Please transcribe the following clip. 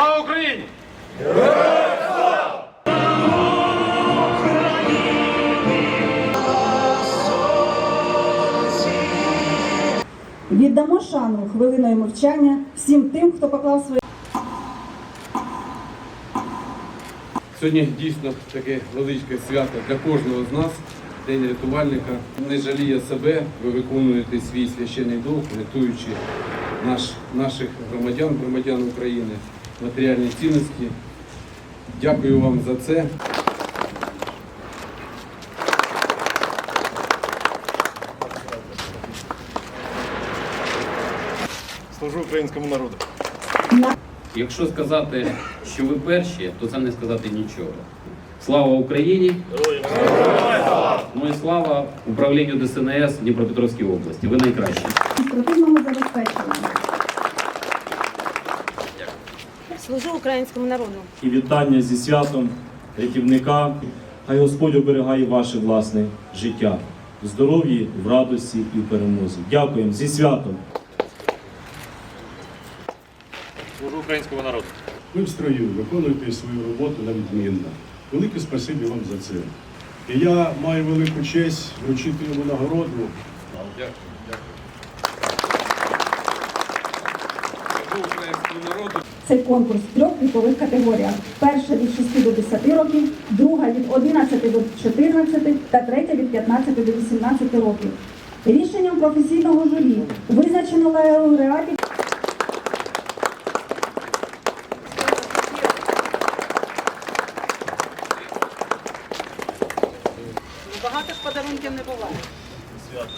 Слава Україні! Віддамо шану хвилиною мовчання всім тим, хто поклав своє. Сьогодні дійсно таке величке свято для кожного з нас. День рятувальника не жаліє себе, ви виконуєте свій священний долг, рятуючи наш, наших громадян, громадян України матеріальні цінності. Дякую вам за це. Служу українському народу. Якщо сказати, що ви перші, то це не сказати нічого. Слава Україні! Ну і слава управлінню ДСНС Дніпропетровській області. Ви найкращі. адміністративному забезпеченню. Служу українському народу. і вітання зі святом рятівника. Хай Господь оберігає ваше власне життя в здоров'ї, в радості і в перемозі. Дякуємо зі святом. Служу українському народу. Ви в строю виконуєте свою роботу на відмінно. Велике спасибі вам за це. І я маю велику честь вручити йому нагороду. Дякую, дякую. Цей конкурс в трьох вікових категоріях: перша від 6 до 10 років, друга від 11 до 14 та третя від 15 до 18 років. Рішенням професійного журі визначено лауреатів Багато ж подарунків не буває. Свято.